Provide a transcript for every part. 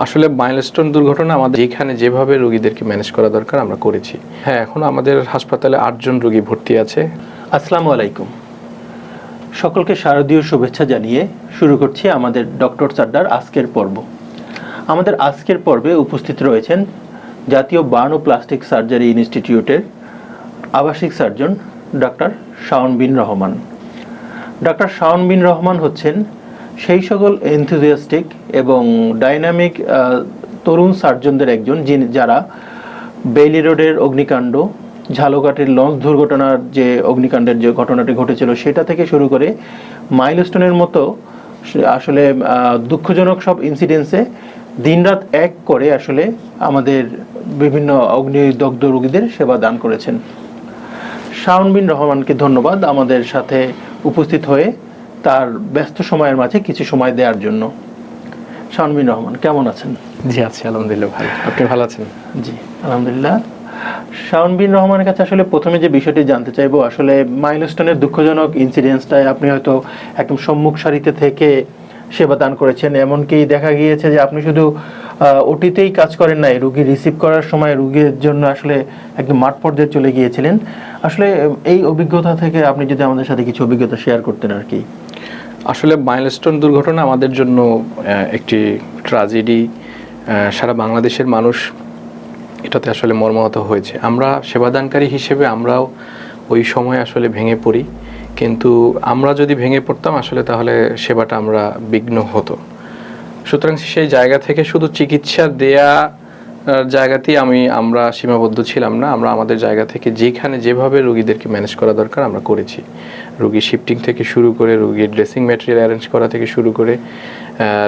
আসলে মাইলস্টোন দুর্ঘটনা আমাদের যেখানে যেভাবে রোগীদেরকে ম্যানেজ করা দরকার আমরা করেছি। হ্যাঁ এখন আমাদের হাসপাতালে আটজন রোগী ভর্তি আছে। আসসালামু আলাইকুম। সকলকে শারদীয় শুভেচ্ছা জানিয়ে শুরু করছি আমাদের ডক্টর চাড্ডার আজকের পর্ব। আমাদের আজকের পর্বে উপস্থিত রয়েছেন জাতীয় বার্ন ও প্লাস্টিক সার্জারি ইনস্টিটিউটের আবাসিক surgeon doctor Shaon Bin Rahman. Doctor Shaon Bin Rahman হচ্ছেন সেই সকল এনথুজিয়াস্টিক এবং ডাইনামিক তরুণ সার্জনদের একজন, যিনি যারা বেইলি রোডের অগ্নিকাণ্ড, ঝালকাঠির লঞ্চ দুর্ঘটনার যে অগ্নিকাণ্ডের যে ঘটনাটি ঘটেছিল, সেটা থেকে শুরু করে মাইলস্টোনের মতো আসলে দুঃখজনক সব ইনসিডেন্সে দিনরাত এক করে আসলে আমাদের বিভিন্ন অগ্নিদগ্ধ রোগীদের সেবা দান করেছেন। শাওন বিন রহমানকে ধন্যবাদ আমাদের সাথে উপস্থিত হয়ে। তার ব্যস্ত সময়ের মাঝে কিছু সময় দেওয়ার জন্য। শানমিন রহমান কেমন আছেন? জি আছি আলহামদুলিল্লাহ ভালো। আপনি ভালো আছেন? জি আলহামদুলিল্লাহ। শাওনবিন রহমানের কাছে আসলে প্রথমে যে বিষয়টি জানতে চাইব আসলে মাইলস্টোনের দুঃখজনক ইনসিডেন্সটায় আপনি হয়তো একদম সম্মুখ সারিতে থেকে সেবা দান করেছেন। এমনকি দেখা গিয়েছে যে আপনি শুধু ওটিতেই কাজ করেন নাই। রুগী রিসিভ করার সময় রুগীর জন্য আসলে একদম মাঠ পর্যায়ে চলে গিয়েছিলেন। আসলে, এই অভিজ্ঞতা থেকে আপনি যদি আমাদের সাথে কিছু অভিজ্ঞতা শেয়ার করতেন আর কি। আসলে মাইলস্টোন দুর্ঘটনা আমাদের জন্য একটি ট্রাজেডি সারা বাংলাদেশের মানুষ এটাতে আসলে মর্মাহত হয়েছে। আমরা সেবাদানকারী হিসেবে আমরাও ওই সময় আসলে ভেঙে পড়ি। কিন্তু আমরা যদি ভেঙে পড়তাম, আসলে তাহলে সেবাটা আমরা বিঘ্ন হতো। সুতরাং সেই জায়গা থেকে শুধু চিকিৎসা দেয়া জায়গাতেই আমি, আমরা সীমাবদ্ধ ছিলাম না। আমরা আমাদের জায়গা থেকে যেখানে যেভাবে রুগীদেরকে ম্যানেজ করা দরকার, আমরা করেছি। রোগী শিফটিং থেকে শুরু করে, রুগীর ড্রেসিং ম্যাটেরিয়াল অ্যারেঞ্জ করা থেকে শুরু করে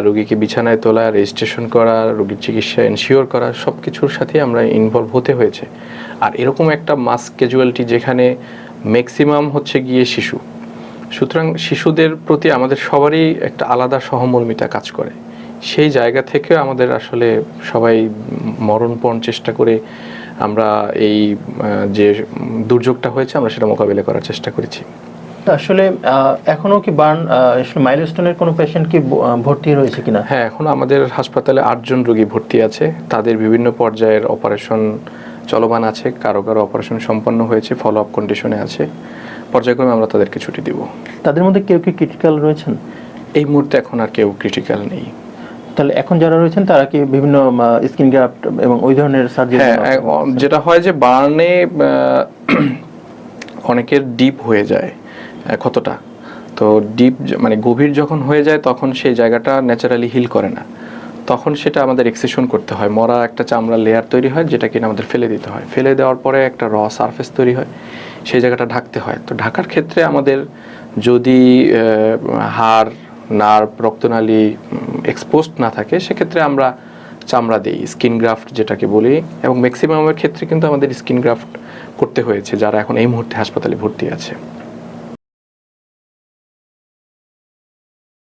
রুগীকে বিছানায় তোলা রেজিস্ট্রেশন করা, রোগীর চিকিৎসা এনশিওর করা সব কিছুর সাথে আমরা ইনভলভ হতে হয়েছে। আর এরকম একটা মাস ক্যাজুয়ালিটি যেখানে ম্যাক্সিমাম হচ্ছে গিয়ে শিশু। সুতরাং শিশুদের প্রতি আমাদের সবারই একটা আলাদা সহমর্মিতা কাজ করে। সেই জায়গা থেকে আমাদের আসলে সবাই মরণপণ চেষ্টা করে আমরা এই যে দুর্যোগটা হয়েছে আমরা সেটা মোকাবিলা করার চেষ্টা করেছি। তো আসলে এখনও কি বার্ন মাইলস্টোনের কোনো পেশেন্ট কি ভর্তি রয়েছে কিনা? হ্যাঁ এখন আমাদের হাসপাতালে আটজন রোগী ভর্তি আছে। তাদের বিভিন্ন পর্যায়ের অপারেশন চলমান আছে। কারও কারও অপারেশন সম্পন্ন হয়েছে ফলো আপ কন্ডিশনে আছে। পর্যায়ক্রমে আমরা তাদেরকে ছুটি দিব। তাদের মধ্যে কেউ কি ক্রিটিক্যাল রয়েছেন? এই মুহূর্তে এখন আর কেউ ক্রিটিক্যাল নেই। তাহলে এখন যারা রয়েছেন তারা কি বিভিন্ন স্কিন গ্রাফট এবং ওই ধরনের সার্জারি হ্যাঁ যেটা হয় যে বার্নে অনেকের ডিপ হয়ে যায় ক্ষতটা। তো ডিপ মানে গভীর যখন হয়ে যায় তখন সেই জায়গাটা ন্যাচারালি হিল করে না। তখন সেটা আমাদের এক্সেশন করতে হয়। মরা একটা চামড়ার লেয়ার তৈরি হয় যেটা কিনা আমাদের ফেলে দিতে হয়। ফেলে দেওয়ার পরে একটা র সারফেস তৈরি হয় সেই জায়গাটা ঢাকতে হয়। তো ঢাকার ক্ষেত্রে আমাদের যদি হাড় নার্ভ, রক্তনালী এক্সপোজ না থাকে, সেক্ষেত্রে আমরা চামড়া দিই স্কিন গ্রাফট যেটাকে বলি। এবং ম্যাক্সিমামের ক্ষেত্রে কিন্তু আমাদের স্কিন গ্রাফট করতে হয়েছে, যারা এখন এই মুহূর্তে হাসপাতালে ভর্তি আছে।